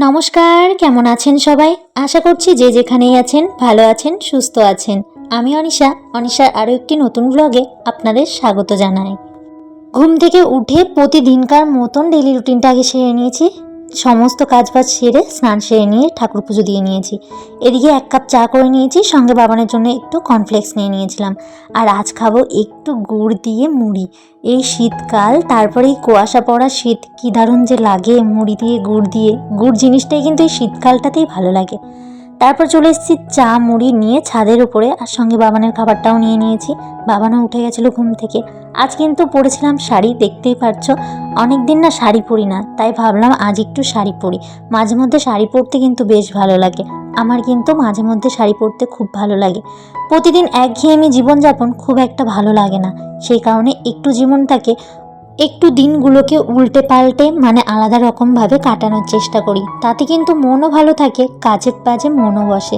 নমস্কার, কেমন আছেন সবাই? আশা করছি যে যেখানেই আছেন, ভালো আছেন, সুস্থ আছেন। আমি অনিশা, অনিশার আরও একটি নতুন ব্লগে আপনাদের স্বাগত জানাই। ঘুম থেকে উঠে প্রতিদিনকার মতন ডেলি রুটিনটা আগে সেরে নিয়েছি। সমস্ত কাজ বাজ সেরে স্নান সেরে নিয়ে ঠাকুর পুজো দিয়ে নিয়েছি। এদিকে এক কাপ চা করে নিয়েছি, সঙ্গে বাবানের জন্য একটু কর্নফ্লেক্স নিয়ে নিয়েছিলাম। আর আজ খাব একটু গুড় দিয়ে মুড়ি। এই শীতকাল, তারপরে এই কুয়াশা পড়া শীত, কী দারুণ যে লাগে মুড়ি দিয়ে, গুড় দিয়ে। গুড় জিনিসটাই কিন্তু এই শীতকালটাতেই ভালো লাগে। তারপর চলে এসেছি চা মুড়ি নিয়ে ছাদের উপরে, আর সঙ্গে বাবানের খাবারটাও নিয়ে নিয়েছি। বাবানও উঠে গেছিল ঘুম থেকে। আজ কিন্তু পরেছিলাম শাড়ি, দেখতেই পারছ। অনেক দিন না শাড়ি পরি না, তাই ভাবলাম আজ একটু শাড়ি পরি। মাঝে মধ্যে শাড়ি পরতে কিন্তু বেশ ভালো লাগে। আমার কিন্তু মাঝে মধ্যে শাড়ি পরতে খুব ভালো লাগে। প্রতিদিন একঘেয়েমি জীবনযাপন খুব একটা ভালো লাগে না। সেই কারণে একটু জীবনটাকে একটু দিনগুলোকে উল্টে পাল্টে মানে আলাদা রকমভাবে কাটানোর চেষ্টা করি। তাতে কিন্তু মনও ভালো থাকে, কাজে কাজে মনও বসে।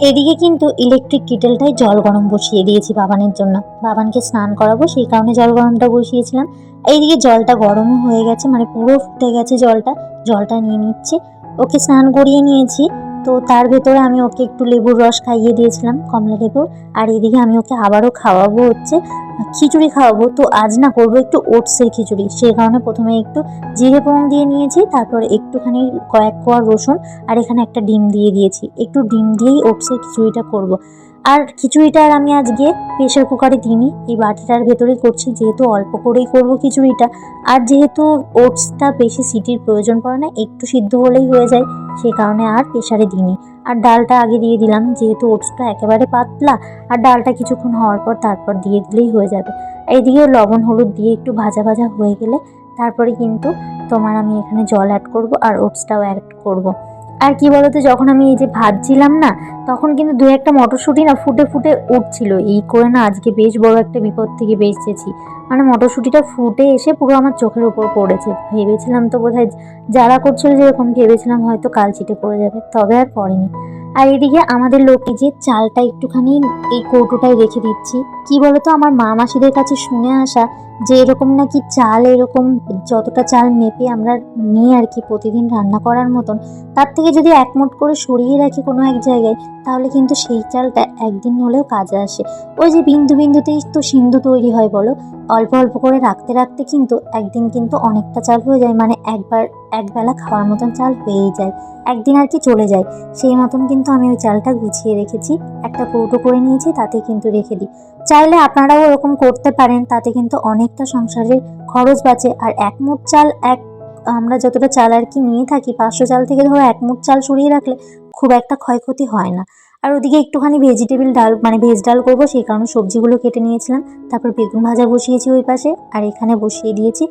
এদিকে কিন্তু ইলেকট্রিক কিটেলটায় জল গরম বসিয়ে দিয়েছি বাবানের জন্য। বাবানকে স্নান করাবো, সেই কারণে জল গরমটা বসিয়েছিলাম। এইদিকে জলটা গরমও হয়ে গেছে মানে পুরো ফুটে গেছে জলটা। জলটা নিয়ে নিচ্ছি। ওকে স্নান করিয়ে নিয়েছি। তো তার ভেতরে আমি ওকে একটু লেবুর রস খাইয়ে দিয়েছিলাম, কমলা লেবুর আর এদিকে আমি ওকে আবারও খাওয়াবো হচ্ছে খিচুড়ি খাওয়াবো। তো আজ না করব একটু ওটসের খিচুড়ি সেই কারণে প্রথমে একটু জিরে পং দিয়ে নিয়েছি, তারপর একটুখানি কয়েক কোয়া রসুন, আর এখানে একটা ডিম দিয়ে দিয়েছি। একটু ডিম দিয়েই ওটসের খিচুড়িটা করব। আর খিচুড়িটা আর আমি আজকে প্রেশার কুকারে দিইনি। এই বাটিটার ভেতরেই করছি, যেহেতু অল্প করেই করব খিচুড়িটা। আর যেহেতু ওটসটা বেশি সিটির প্রয়োজন পড়ে না, একটু সিদ্ধ হলেই হয়ে যায় সেই কারণে আর প্রেশারে দিইনি। আর ডালটা আগে দিয়ে দিলাম, যেহেতু ওটসটা একেবারে পাতলা, আর ডালটা কিছুক্ষণ হওয়ার পর তারপর দিয়ে দিলেই হয়ে যাবে। এইদিকে লবণ, হলুদ দিয়ে একটু ভাজা ভাজা হয়ে গেলে, তারপরে কিন্তু তোমার আমি এখানে জল অ্যাড করব, আর ওটসটাও অ্যাড করব। আর কি বলতো, যখন আমি এই যে ভাজছিলাম না, তখন কিন্তু দু একটা মটরশুঁটি না ফুটে ফুটে উঠছিল। এই করে না আজকে বেশ বড় একটা বিপদ থেকে বেঁচেছি। মানে মটরশুঁটিটা ফুটে এসে পুরো আমার চোখের উপর পড়েছে। ভেবেছিলাম তো বোধহয় যারা করছিল যেরকম, ভেবেছিলাম হয়তো কাল কালচিটে পড়ে যাবে, তবে আর পড়েনি। আর এদিকে আমাদের লোকে যে চালটা একটুখানি এই কৌটোটায় রেখে দিচ্ছি। কি বলতো, আমার মা মাসিদের কাছে শুনে আসা যে এরকম নাকি চাল, এরকম যতটা চাল মেপে আমরা নিই আর কি প্রতিদিন রান্না করার মতন, তার থেকে যদি এক মুঠ করে সরিয়ে রাখি কোনো এক জায়গায়, তাহলে কিন্তু সেই চালটা একদিন হলেও কাজে আসে। ওই যে বিন্দু বিন্দুতেই তো সিন্ধু তৈরি হয় বলো, অল্প অল্প করে রাখতে রাখতে কিন্তু একদিন কিন্তু অনেকটা চাল হয়ে যায় মানে একবার একবেলা খাওয়ার মতন চাল হয়েই যায়, একদিন আর কি চলে যায়। সেই মতন কিন্তু আমি ওই চালটা গুছিয়ে রেখেছি। একটা কৌটো করে নিয়েছি, তাতে কিন্তু রেখে দিই। চাইলে আপনারাও এরকম করতে পারেন, তাতে কিন্তু অনেকটা সংসারের খরচ বাঁচে। আর এক মুঠ চাল, এক, আমরা যতটা চাল আর কি নিয়ে থাকি, পাঁচশো চাল থেকে ধরো এক মুঠ চাল সরিয়ে রাখলে খুব একটা ক্ষয়ক্ষতি হয় না। আর ওদিকে একটুখানি ভেজিটেবল ডাল মানে ভেজ ডাল করব, সেই কারণে সবজিগুলো কেটে নিয়েছিলাম। তারপর বেগুন ভাজা বসিয়েছি ওই পাশে, আর এখানে বসিয়ে দিয়েছি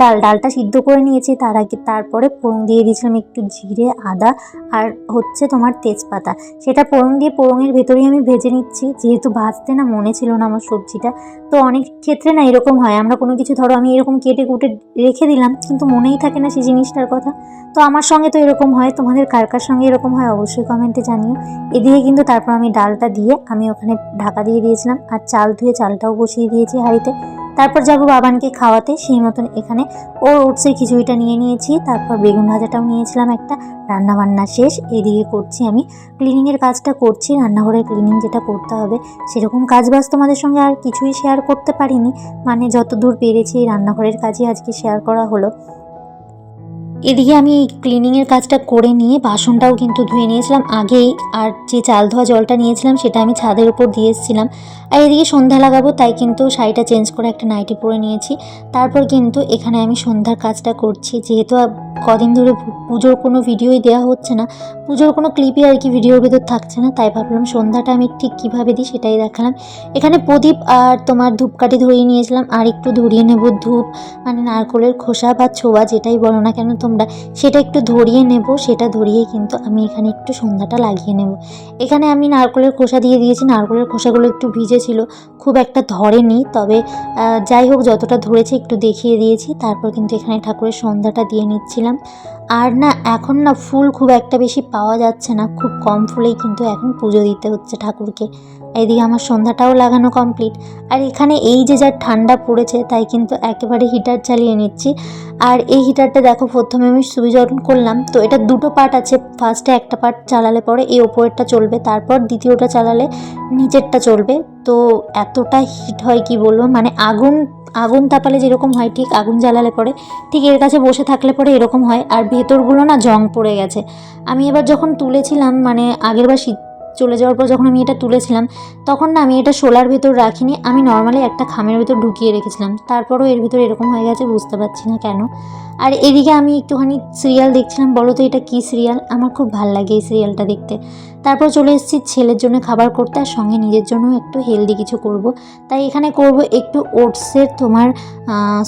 ডাল। ডালটা সিদ্ধ করে নিয়েছি, তার আগে তারপরে ফোড়ন দিয়ে দিয়েছিলাম একটু জিরে, আদা, আর হচ্ছে তোমার তেজপাতা। সেটা ফোড়ন দিয়ে ফোড়নের ভেতরেই আমি ভেজে নিচ্ছি, যেহেতু ভাজতে না মনে ছিল না আমার সবজিটা। তো অনেক ক্ষেত্রে না এরকম হয়, আমরা কোনো কিছু ধরো আমি এরকম কেটে কুটে রেখে দিলাম, কিন্তু মনেই থাকে না সেই জিনিসটার কথা। তো আমার সঙ্গে তো এরকম হয়, তোমাদের কার কার সঙ্গে এরকম হয় অবশ্যই কমেন্টে জানিও। এদিকে কিন্তু তারপর আমি ডালটা দিয়ে আমি ওখানে ঢাকা দিয়ে দিয়েছিলাম আর চাল ধুয়ে চালটাও বসিয়ে দিয়েছি হাঁড়িতে। তারপর যাব বাবানকে খাওয়াতে, সেই মতন এখানে ওর ওটসের খিচুড়িটা নিয়ে নিয়েছি, তারপর বেগুন ভাজাটাও নিয়েছিলাম একটা। রান্না বান্না শেষ, এদিকে করছি আমি। ক্লিনিংয়ের কাজটা করছি, রান্নাঘরের ক্লিনিং যেটা করতে হবে, সেরকম কাজ বাজ তোমাদের সঙ্গে আর কিছুই শেয়ার করতে পারিনি। মানে যত দূর পেরেছি রান্নাঘরের কাজই আজকে শেয়ার করা হলো। এদিকে আমি এই ক্লিনিংয়ের কাজটা করে নিয়ে বাসনটাও কিন্তু ধুয়ে নিয়েছিলাম। আগেই আর যে চাল ধোয়া জলটা নিয়েছিলাম, সেটা আমি ছাদের উপর দিয়ে এসেছিলাম। আর এদিকে সন্ধ্যা লাগাবো, তাই কিন্তু শাড়িটা চেঞ্জ করে একটা নাইটি পরে নিয়েছি। তারপর কিন্তু এখানে আমি সন্ধ্যার কাজটা করছি। যেহেতু কদিন ধরে পুজোর কোনো ভিডিওই দেওয়া হচ্ছে না, পুজোর কোনো ক্লিপই আর কি ভিডিওর ভেতর থাকছে না, তাই ভাবলাম সন্ধ্যাটা আমি ঠিক কীভাবে দিই সেটাই দেখালাম। এখানে প্রদীপ আর তোমার ধূপকাঠি ধরিয়ে নিয়েছিলাম, আর একটু ধরিয়ে নেব ধূপ মানে নারকলের খোসা বা ছোয়া যেটাই বলো না কেন তোমরা, সেটা একটু ধরিয়ে নেব, সেটা ধরিয়ে কিন্তু আমি এখানে একটু সন্ধ্যাটা লাগিয়ে নেব। এখানে আমি নারকলের খোসা দিয়ে দিয়েছি, নারকলের খোসাগুলো একটু ভিজে ছিল, খুব একটা ধরেনি, তবে যাই হোক, যতটা ধরেছে একটু দেখিয়ে দিয়েছি। তারপর কিন্তু এখানে ঠাকুরের সন্ধ্যাটা দিয়ে নিচ্ছিলাম। আর না, এখন না ফুল খুব একটা বেশি পাওয়া যাচ্ছে না। খুব কম ফুলেই কিন্তু এখন পুজো দিতে হচ্ছে ঠাকুরকে। এইদিকে আমার সন্ধ্যাটাও লাগানো কমপ্লিট আর এখানে এই যে যা ঠান্ডা পড়েছে, তাই কিন্তু একেবারে হিটার চালিয়ে নিচ্ছি। আর এই হিটারটা দেখো, প্রথমে আমি সুবিচরণ করলাম। তো এটা দুটো পার্ট আছে। ফার্স্টে একটা পার্ট চালালে পরে এই ওপরেরটা চলবে। তারপর দ্বিতীয়টা চালালে নিচেরটা চলবে। তো এতটা হিট হয় কি বলব? মানে আগুন আগুন তাপালে যেরকম হয়, ঠিক আগুন জ্বালালে পরে, ঠিক এর কাছে বসে থাকলে পরে এরকম হয়। আর ভেতরগুলো না জং পড়ে গেছে। আমি এবার যখন তুলেছিলাম মানে আগেরবার শীত চলে যাওয়ার পর যখন আমি এটা তুলেছিলাম, তখন না আমি এটা শোলার ভেতর রাখিনি, আমি নর্মালি একটা খামের ভেতর ঢুকিয়ে রেখেছিলাম। তারপরও এর ভেতর এরকম হয়ে গেছে, বুঝতে পারছি না কেন। আর এদিকে আমি একটুখানি সিরিয়াল দেখছিলাম, বলো তো এটা কী সিরিয়াল আমার খুব ভালো লাগে এই সিরিয়ালটা দেখতে। তারপর চলে এসেছি ছেলের জন্য খাবার করতে, আর সঙ্গে নিজের জন্য একটু হেলদি কিছু করব। তাই এখানে করব একটু ওটসের তোমার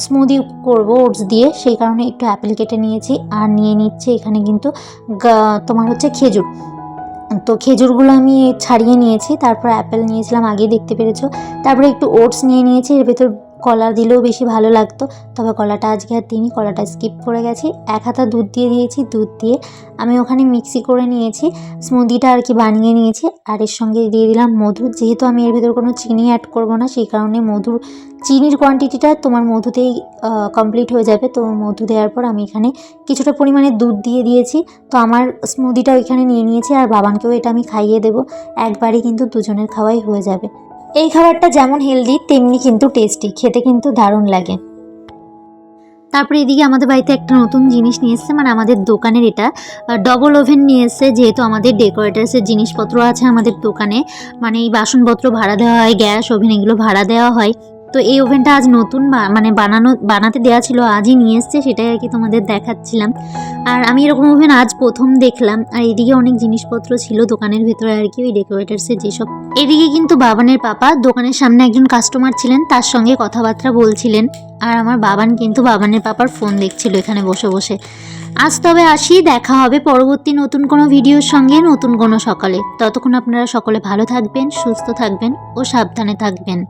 স্মুদি করব ওটস দিয়ে। সেই কারণে একটু অ্যাপেল কেটে নিয়েছি, আর নিয়ে নিচ্ছে এখানে কিন্তু তোমার হচ্ছে খেজুর। তো খেজুরগুলো আমি ছাড়িয়ে নিয়েছি, তারপর অ্যাপেল নিয়েছিলাম, আগেই দেখতে পেরেছ। তারপরে একটু ওটস নিয়ে নিয়েছি, এর ভেতর কলা দিলেও বেশি ভালো লাগতো। তবে কলাটা আজকে আর দিইনি, কলাটা স্কিপ করে গেছি। এক হাতা দুধ দিয়ে দিয়েছি, দুধ দিয়ে আমি ওখানে মিক্সি করে নিয়েছি। স্মুদিটা আর কি বানিয়ে নিয়েছি। আর এর সঙ্গে দিয়ে দিলাম মধু যেহেতু আমি এর ভেতর কোনো চিনি অ্যাড করব না, সেই কারণে মধুর চিনির কোয়ান্টিটিটা তোমার মধুতেই কমপ্লিট হয়ে যাবে। তো মধু দেওয়ার পর আমি এখানে কিছুটা পরিমাণে দুধ দিয়ে দিয়েছি। তো আমার স্মুদিটা ওইখানে নিয়ে নিয়েছি। আর বাবানকেও এটা আমি খাইয়ে দেবো। একবারই কিন্তু দুজনের খাওয়াই হয়ে যাবে। এই খাবারটা যেমন হেলদি তেমনি কিন্তু টেস্টি খেতে কিন্তু দারুণ লাগে। তারপরে এদিকে আমাদের বাড়িতে একটা নতুন জিনিস নিয়ে এসছে মানে আমাদের দোকানের এটা। ডবল ওভেন নিয়ে এসছে, যেহেতু আমাদের ডেকোরেটার্সের জিনিসপত্র আছে আমাদের দোকানে। মানে এই বাসনপত্র ভাড়া দেওয়া হয়, গ্যাস, ওভেন এগুলো ভাড়া দেওয়া হয়। তো এই ওভেনটা আজ নতুন মানে বানানো, বানাতে দেওয়া ছিল, আজই নিয়ে এসছে, সেটাই আর কি তোমাদের দেখাচ্ছিলাম। আর আমি এরকম ওভেন আজ প্রথম দেখলাম, আর এদিকে অনেক জিনিসপত্র ছিল দোকানের ভেতরে আর কি, ওই ডেকোরেটার্সের যেসব। এদিকে কিন্তু বাবানের পাপা দোকানের সামনে একজন কাস্টমার ছিলেন, তার সঙ্গে কথাবার্তা বলছিলেন, আর আমার বাবান কিন্তু বাবানের পাপার ফোন দেখছিল এখানে বসে বসে। আজ তবে আসি, দেখা হবে পরবর্তী নতুন কোনো ভিডিওর সঙ্গে, নতুন কোনো সকালে। ততক্ষণ আপনারা সকলে ভালো থাকবেন, সুস্থ থাকবেন, ও সাবধানে থাকবেন।